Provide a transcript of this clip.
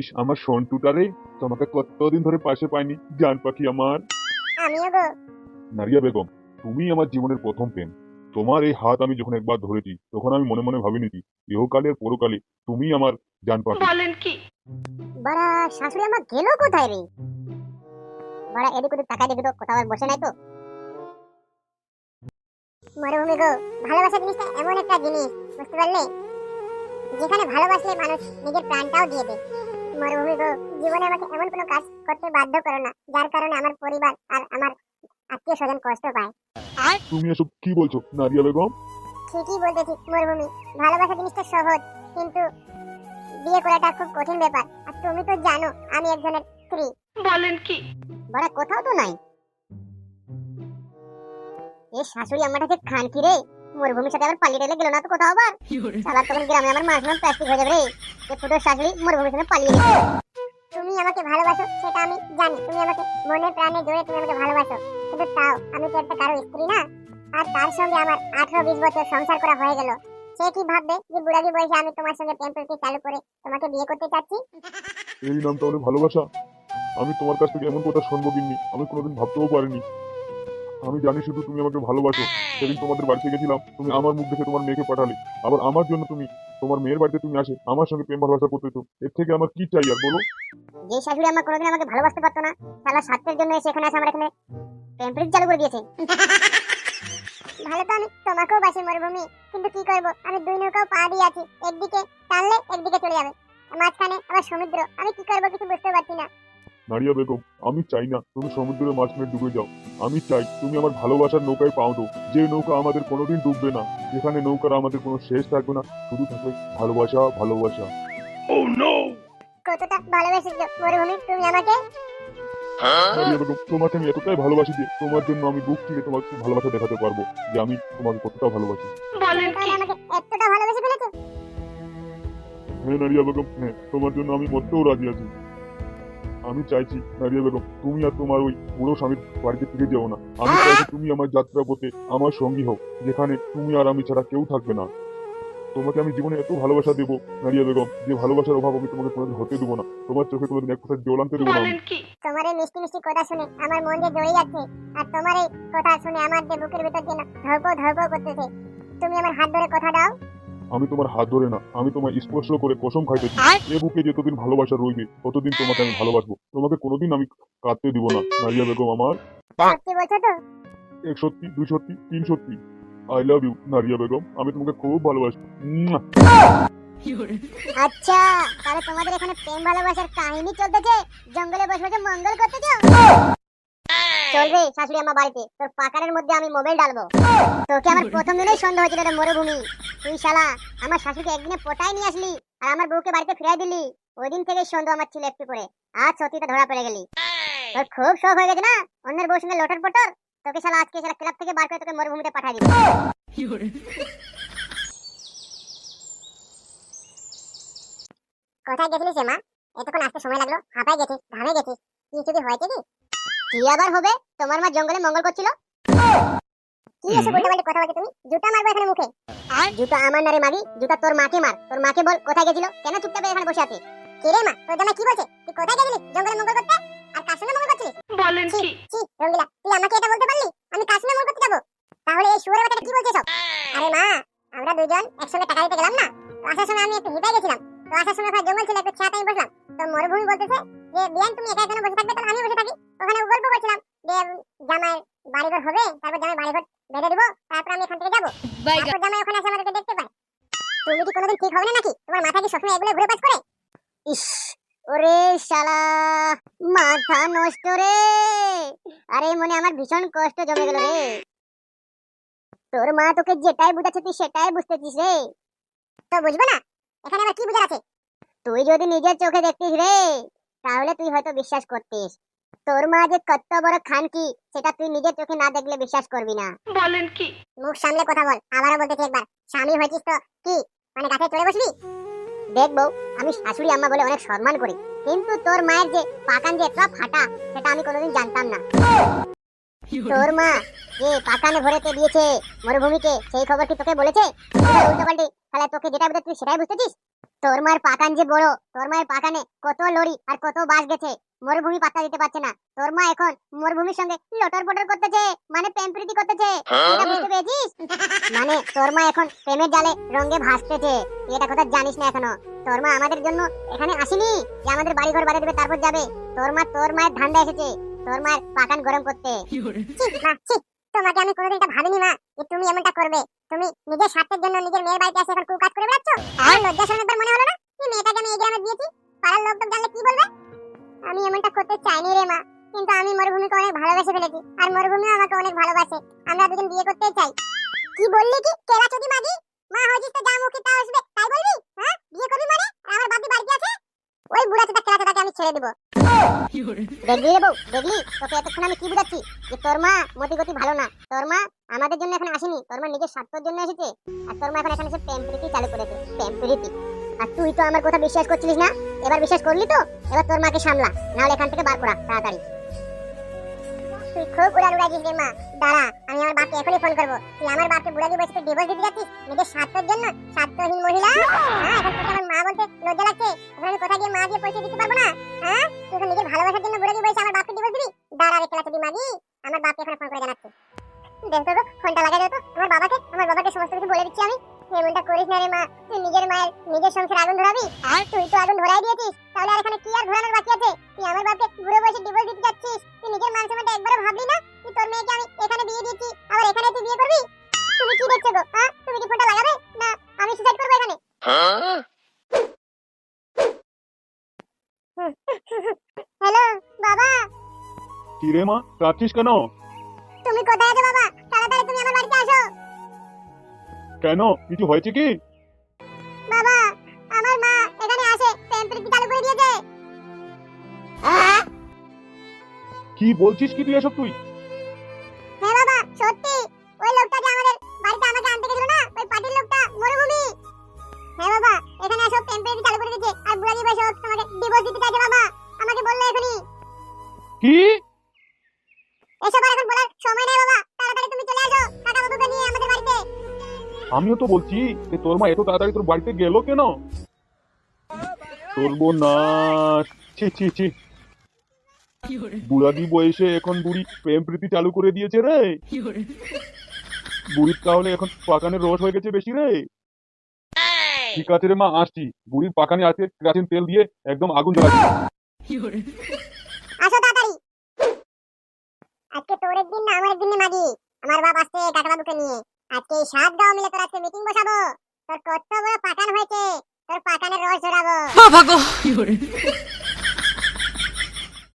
ইস আমার সন্টুটা রে তোমাকে কতদিন ধরে পাশে পাইনি জান পাখি আমার। আমিও গো। নারিয়া বেগম তুমি আমার জীবনের প্রথম প্রেম। তোমার এই হাত আমি যখন একবার ধরেছি তখন আমি মনে মনে ভাবি নিছি ইহকালে আর পরকালে তুমি আমার জান পাখি। বলেন কি? বড়া শাশুড়ি আমার গেল কোথায় রে? বড়া এদিক ওদিক তাকাই দেখি তো কোথাও আর বসে নাই তো। মরুভূমি গো ভালোবাসা জিনিসটা এমন একটা জিনিস বুঝতে পারলে? যেখানে ভালোবাসলে মানুষ নিজের প্রাণটাও দিয়ে দেয়। মরুভূমি গো জীবনে আমাকে এমন কোনো কাজ করতে বাধ্য করো না যার কারণে আমার পরিবার আর আমার আত্মীয় স্বজন কষ্ট পায়। তুমি এসব কি বলছো নারিয়া বেগম? ঠিকই বলতেছি মরুভূমি। ভালোবাসা জিনিসটা সহজ কিন্তু বিয়ে করাটা খুব কঠিন ব্যাপার। আর তুমি তো জানো আমি একজনের স্ত্রী। বলেন কি? বড় কোথাও তো নাই। এ শাশুড়ি আমাটাকে খান কি রে। মরুভূমির সাথে আবার পালিয়ে রেলে গেল না তো কোথাও আবার? সালা তখন গ্রামে আমার মাঝখান প্লাস্টিক হয়ে যাবে রে। এ ফুটো শাশুড়ি মরুভূমির সাথে পালিয়ে গেছে তুমি আমাকে ভালোবাসো সেটা আমি জানি। তুমি আমাকে মনে প্রাণে জোরে তুমি আমাকে ভালোবাসো। কিন্তু তাও আমি তো একটা কারও স্ত্রী না। আর তার সঙ্গে আমার আঠারো বিশ বছর সংসার করা হয়ে গেল। সে কি ভাববে যে বুড়াদি বয়সে আমি তোমার সঙ্গে প্রেম প্রীতি চালু করে তোমাকে বিয়ে করতে চাচ্ছি? এই নাম তাহলে ভালোবাসা? আমি তোমার কাছ থেকে এমন কথা শুনব কিনি আমি কোনোদিন ভাবতেও পারিনি। আমি জানি শুধু তুমি আমাকে ভালোবাসো। সেদিন তোমাদের বাড়িতে গেছিলাম তুমি আমার মুখ দেখে তোমার মেয়েকে পাঠালে। আবার আমার জন্য তুমি তোমার মেয়ের বাড়িতে তুমি আসে আমার সঙ্গে প্রেম ভালোবাসা করতেছো এর থেকে আমার কি চাই আর বলো? যে শাশুড়ি আমার কোনোদিন আমাকে ভালোবাসতে পারতো না শালা স্বার্থের জন্য এসে এখানে আসে আমার এখানে প্রেম প্রীতি চালু করে দিয়েছে। ভালো তো আমি তোমাকেও বাসি মরুভূমি কিন্তু কি করব? আমি দুই নৌকাও পা দিয়ে আছি একদিকে টানলে একদিকে চলে যাবে। মাঝখানে আবার সমুদ্র আমি কি করব কিছু বুঝতে পারছি না। নারিয়া বেগম আমি চাই না তুমি সমুদ্রের মাঝখানে ডুবে যাও। আমি চাই তুমি আমার ভালোবাসার নৌকায় পাও তো। যে নৌকা আমাদের কোনোদিন ডুববে না। যেখানে নৌকার আমাদের কোনো শেষ থাকবে না শুধু থাকবে ভালোবাসা ভালোবাসা। কতটা ভালোবেসেছো মরুভূমি তুমি আমাকে? তোমাকে আমি এতটাই ভালোবাসি যে তোমার জন্য আমি বুক চিরে তোমাকে ভালোবাসা দেখাতে পারব যে আমি তোমাকে কতটা ভালোবাসি। বলেন তাহলে কি আমাকে এতটা ভালোবেসে ফেলেছো? হ্যাঁ নারিয়া বেগম হ্যাঁ তোমার জন্য আমি মরতেও রাজি আছি। আমি চাইছি নারিয়া বেগম, তুমি আর তোমার ওই বুড়ো স্বামীর বাড়িতে ফিরে যেও না। আমি চাইছি তুমি আমার যাত্রা পথে আমার সঙ্গী হোক যেখানে তুমি আর আমি ছাড়া কেউ থাকবে না। তোমাকে আমি জীবনে এত ভালোবাসা দেবো নারিয়া বেগম, যে ভালোবাসার অভাব আমি তোমাকে কোনোদিন হতে দেবো না। তোমার চোখে কোনোদিন এক কথা জল আনতে দেবো না তোমার এই মিষ্টি মিষ্টি কথা শুনে আমার মন যে জড়িয়ে যাচ্ছে, আর তোমার এই কথা শুনে আমার যে বুকের ভিতর যেন ধরপড় ধরপড় করতেছে। তুমি আমার হাত ধরে কথা দাও। আমি তোমার হাত ধরে না আমি তোমায় স্পর্শ করে কসম খাইতেছি। এ বুকে যতদিন ভালোবাসা রইবে ততদিন তোমাকে আমি ভালোবাসবো। তোমাকে কোনোদিন আমি কাঁদতে দিব না নারিয়া বেগম আমার। এক সত্যি দুই সত্যি তিন সত্যি। I love you Naria Begum. আমি তোমাকে খুব ভালোবাসি। আচ্ছা তাহলে তোমাদের এখানে প্রেম ভালোবাসার কাহিনী চলতেছে? জঙ্গলে বসে বসে মঙ্গল করতেছো? চলবে শাশুড়ি আমার বাড়িতে। তোর পাকারের মধ্যে আমি মোবাইল ডালবো তোকে আমার প্রথম দিনেই সন্দেহ হয়েছিল মরুভূমি। তুই শালা আমার শাশুড়িকে একদিনে পটাই নিয়ে আসলি আর আমার বউকে বাড়িতে ফিরাই দিলি। ওই দিন থেকেই সন্দেহ আমার ছিল একটু করে। আজ সত্যিটা ধরা পড়ে গেলি। তোর খুব শখ হয়ে গেছে না? অন্যের বউর সঙ্গে লটর পটর তোকে শালা আজকে শালা ক্লাব থেকে বার করে তোকে মরুভূমিতে পাঠাই দিবি। কোথায় গেছিলিস মা? এতক্ষণ আসতে সময় লাগল। হাঁপাই গেছিস ঘামে গেছিস। কি যদি হয়েছে কি? কি আবার হবে? তোমার মা জঙ্গলে মঙ্গল করছিল? কি এসে বলতে বলতে কথা বলছো তুমি? জুতা মারবো এখানে মুখে। জুতা আমার না মাগি জুতা তোর মাকে মার। তোর মাকে বল কোথায় গেছিল? কেন চুপচাপ এখানে বসে আছে? কি মা তোর জামাই কি বলছে? তুই কোথায় গেছিলিস জঙ্গলে মঙ্গল করতে? আর কার সঙ্গে মঙ্গল করছিলিস? বলেন কি? ছি রঙ্গিলা তুই আমাকে এটা বলতে পারলি? আমি কার সঙ্গে মঙ্গল করতে যাব। তাহলে এই শুয়োরের বাচ্চাটা কি বলছে আরে মা আমরা দুজন একসঙ্গে টাকা দিতে গেলাম না? তো আসার সময় আমি একটু হিপাই গেছিলাম। তো আসার সময় ওখানে জঙ্গল ছিল একটু ছায়াতে আমি বসলাম। তো মরুভূমি বলতেছে যে বিয়ান তুমি একা এখানে বসে থাকবে? তাহলে আমি বসে থাকি। ওখানে গল্প করছিলাম যে জামাই বাড়িঘর হবে তারপর জামাই বাড়িঘর বেঁধে দিব তারপর আমি এখান থেকে জামাই ওখানে এসে আমাদেরকে দেখতে পায়। তুমি কি কোনোদিন ঠিক হবে না নাকি? তোমার কি সবসময় এগুলো ঘুরে করে? ইস, ওরে শালা, মাথা নষ্ট রে। আরে মনে আমার ভীষণ কষ্ট জমে গেল রে। তোর মা তোকে যেটাই বুঝাচ্ছে তুই সেটাই বুঝতেছিস রে। তো বুঝব না? এখানে আবার কি বুঝার আছে? তুই যদি নিজের চোখে দেখতিস রে, তাহলে তুই হয়তো বিশ্বাস করতিস। তোর মা যে কত বড় খান কি সেটা তুই নিজের চোখে না দেখলে বিশ্বাস করবি না। বলেন কি? মুখ সামলে কথা বল আবারও বলতেছি একবার। স্বামী হয়েছিস তো কি? মানে গাছে চড়ে বসবি দেখ বউ আমি শাশুড়ি আম্মা বলে অনেক সম্মান করি কিন্তু তোর মায়ের যে পাকান যে এতটা ফাটা সেটা আমি কোনোদিন জানতাম না। তোর মা যে পাকানে ভরেতে দিয়েছে মরুভূমিকে সেই খবর কি তোকে বলেছে? উল্টো পাল্টে তাহলে তোকে যেটা বুঝে তুই সেটাই বুঝতেছিস? তোর মায়ের পাকান যে বড় তোর মায়ের পাকানে কত লরি আর কত বাস গেছে মরুভূমি পাত্তা দিতে পারছে না। তোর মা এখন মরুভূমির সঙ্গে লটর পটর করতেছে মানে প্রেম প্রীতি করতেছে। এটা বুঝতে পেরেছিস? মানে তোর মা এখন প্রেমের জালে রঙে ভাসতেছে। এটা কথা জানিস না এখনও। তোর মা আমাদের জন্য এখানে আসেনি যে আমাদের বাড়ি ঘর বাড়ি দেবে তারপর যাবে। তোর মা তোর মায়ের ধান্দা এসেছে। তোর মায়ের পাকান গরম করতে। তোমাকে আমি কোনোদিন এটা ভাবিনি মা যে তুমি এমনটা করবে। তুমি নিজের স্বার্থের জন্য নিজের মেয়ের বাড়িতে এসে এখন কুকাজ করে বেড়াচ্ছ? আর লজ্জা একবার মনে হলো না? যে মেয়েটাকে আমি এই গ্রামে দিয়েছি পাড়ার লোক তো জানলে কি বলবে? আমি এমনটা করতে চাইনি রে মা কিন্তু আমি মরুভূমিকে অনেক ভালোবেসে ফেলেছি আর মরুভূমিও আমাকে অনেক ভালোবাসে। আমরা দুজন বিয়ে করতে চাই। কি বললি কি? কেলা চোদি মাগি? মা হয়েছিস তো যা মুখে তা আসবে তাই বলবি হ্যাঁ? বিয়ে করবি মানে? আর আমার বাপি বাড়িতে আছে? ওই বুড়া চোদা কেলা চোদাকে আমি ছেড়ে দেবো। দেখলি রে বউ, দেখলি? তোকে এতক্ষণ আমি কি বুঝাচ্ছি? যে তোর মা মতিগতি ভালো না। তোর মা আমাদের জন্য এখানে আসেনি। তোর মা নিজের স্বার্থের জন্য এসেছে। আর তোর মা এখন এখানে এসে প্রেম প্রীতি চালু করেছে। প্রেম প্রীতি। আর তুই তো আমার কথা বিশ্বাস করছিলিস না? এবার বিশ্বাস করলি তো? এবার তোর মাকে সামলা। নাহলে এখান থেকে বার করা, তাড়াতাড়ি। তুই খুব উড়ান উড়াইছিস রে মা। দাঁড়া, আমি আমার বাপকে এখনই ফোন করব। তুই আমার বাপকে বুড়াকে বসে ডিভোর্স দিতে যাচ্ছিস? নিজের স্বার্থের জন্য? স্বার্থহীন মহিলা? হ্যাঁ এখন তোকে আমার মা বলতে লজ্জা লাগছে? এখন আমি কোথায় গিয়ে মা দিয়ে পরিচয় দিতে পারব না? ভালোবাসার জন্য বুড়াকে বসে আমার বাপকে ডিভোর্স দিবি? দাঁড়া রে খেলা চুদি মাগি। আমার বাপকে এখন ফোন করে জানাচ্ছি। দেখো তো ফোনটা লাগাই দাও তো। আমার বাবাকে আমার বাবাকে সমস্ত কিছু বলে দিচ্ছি আমি। এমনটা করিস না রে মা। তুই নিজের মায়ের নিজের সংসারে আগুন ধরাবি? আর তুই তো আগুন ধরাই দিয়েছিস। তাহলে আর এখানে কি আর ধরানোর বাকি আছে? তুই আমার বাপকে বুড়ো বয়সে ডিভোর্স দিতে যাচ্ছিস। তুই নিজের মান সম্মানটা একবারও ভাবলি না? তুই তোর মেয়েকে আমি এখানে বিয়ে দিয়েছি। আবার এখানে তুই বিয়ে করবি? তুমি কি দেখছ গো হ্যাঁ তুমি কি ফোনটা লাগাবে? না আমি সুসাইড করব এখানে। হ্যালো বাবা। কি রে মা কাঁদছিস কেন? তুমি কোথায় আছো বাবা? তাড়াতাড়ি তুমি আমার বাড়িতে আসো। কেন কিছু হয়েছে কি? বাবা আমার মা এখানে আসে টেম্পারেচার চালু করে দিয়েছে? কি বলছিস কি তুই এসব তুই? কি? এসব আর এখন বলার সময় নেই বাবা। তাড়াতাড়ি তুমি চলে আসো। কাকা বাবুকে নিয়ে আমাদের বাড়িতে। আমিও তো বলছি যে তোর মা এত তাড়াতাড়ি তোর বাড়িতে গেল কেন? সর্বনাশ ছি ছি ছি। বুড়াদি বয়সে এখন বুড়ি প্রেম প্রীতি চালু করে দিয়েছে রে। বুড়ির তাহলে এখন পাকানের রস হয়ে গেছে বেশি রে। ঠিক আছে রে মা আসছি। বুড়ির পাকানে আছে কেরাসিন তেল দিয়ে একদম আগুন জ্বালাচ্ছি। আসো তাড়াতাড়ি। আজকে তোর একদিন না আমার একদিন মাগি। আমার বাপ আসছে কাকা বাবুকে নিয়ে। আজকে এই সাত গাঁও মিলে তোর আজকে মিটিং বসাবো। তোর কত বড় পাকান হয়েছে তোর পাকানের রস ঝরাবো বাবা গো।